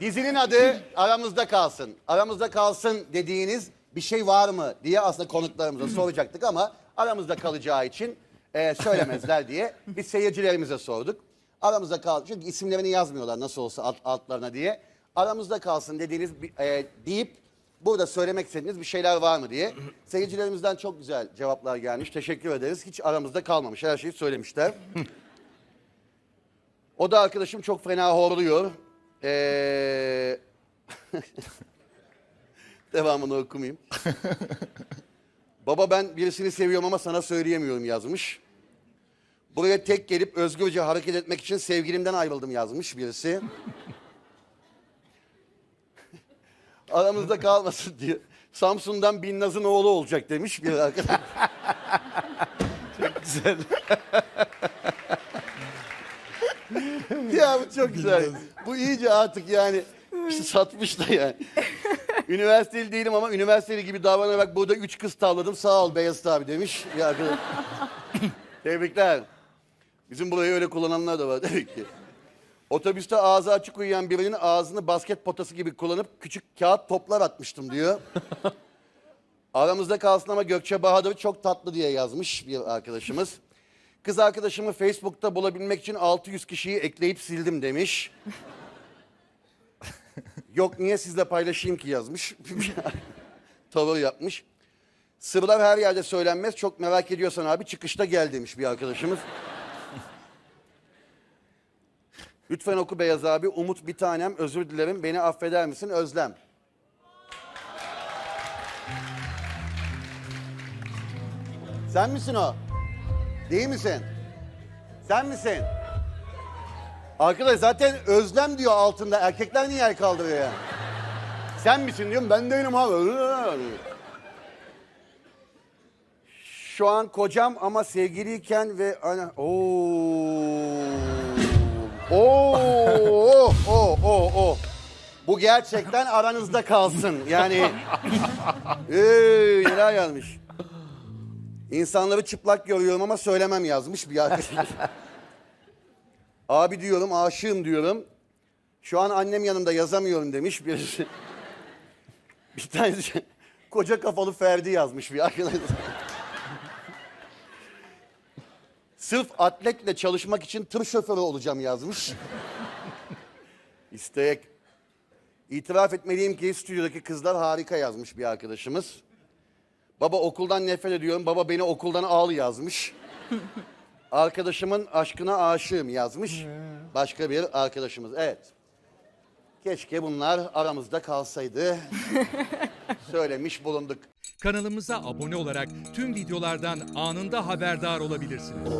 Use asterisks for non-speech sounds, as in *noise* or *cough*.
Dizinin adı aramızda kalsın. Aramızda kalsın dediğiniz bir şey var mı diye aslında konuklarımıza soracaktık ama aramızda kalacağı için e, söylemezler diye biz seyircilerimize sorduk. Aramızda kal çünkü isimlerini yazmıyorlar nasıl olsa alt, altlarına diye. Aramızda kalsın dediğiniz bir- e, deyip burada söylemek istediğiniz bir şeyler var mı diye. Seyircilerimizden çok güzel cevaplar gelmiş. Teşekkür ederiz. Hiç aramızda kalmamış. Her şeyi söylemişler. O da arkadaşım çok fena horluyor. Ee... *laughs* Devamını okumayayım. *laughs* Baba ben birisini seviyorum ama sana söyleyemiyorum yazmış. Buraya tek gelip özgürce hareket etmek için sevgilimden ayrıldım yazmış birisi. *laughs* Aramızda kalmasın diyor. Samsun'dan Binnaz'ın oğlu olacak demiş bir arkadaş. Güzel. Ya bu çok güzel. Bu iyice artık yani işte satmış da yani. *laughs* Üniversiteli değilim ama üniversiteli gibi davranarak burada üç kız tavladım. Sağ ol Beyazıt abi demiş. Bir arkadaş. *laughs* Tebrikler. Bizim burayı öyle kullananlar da var tabii ki. Otobüste ağzı açık uyuyan birinin ağzını basket potası gibi kullanıp küçük kağıt toplar atmıştım diyor. *laughs* Aramızda kalsın ama Gökçe Bahadır çok tatlı diye yazmış bir arkadaşımız. Kız arkadaşımı Facebook'ta bulabilmek için 600 kişiyi ekleyip sildim demiş. *laughs* Yok niye sizle paylaşayım ki yazmış. *laughs* Tavır yapmış. Sırlar her yerde söylenmez. Çok merak ediyorsan abi çıkışta gel demiş bir arkadaşımız. Lütfen oku Beyaz abi. Umut bir tanem özür dilerim. Beni affeder misin Özlem? Sen misin o? Değil misin? Sen misin? Arkadaş zaten özlem diyor altında. Erkekler niye el kaldırıyor ya? Sen misin diyorum. Ben değilim abi. Şu an kocam ama sevgiliyken ve ana Oo. Oo, oh, oh, oh. Bu gerçekten aranızda kalsın. Yani *laughs* ee, neler yazmış. İnsanları çıplak görüyorum ama söylemem yazmış bir arkadaş. *laughs* Abi diyorum, aşığım diyorum. Şu an annem yanımda yazamıyorum demiş birisi. *laughs* Bir tanesi *laughs* koca kafalı Ferdi yazmış bir arkadaş. Sırf atletle çalışmak için tır şoförü olacağım yazmış. İstek. İtiraf etmeliyim ki stüdyodaki kızlar harika yazmış bir arkadaşımız. Baba okuldan nefret ediyorum. Baba beni okuldan al yazmış. *laughs* Arkadaşımın aşkına aşığım yazmış. Başka bir arkadaşımız. Evet. Keşke bunlar aramızda kalsaydı. *laughs* Söylemiş bulunduk. Kanalımıza abone olarak tüm videolardan anında haberdar olabilirsiniz.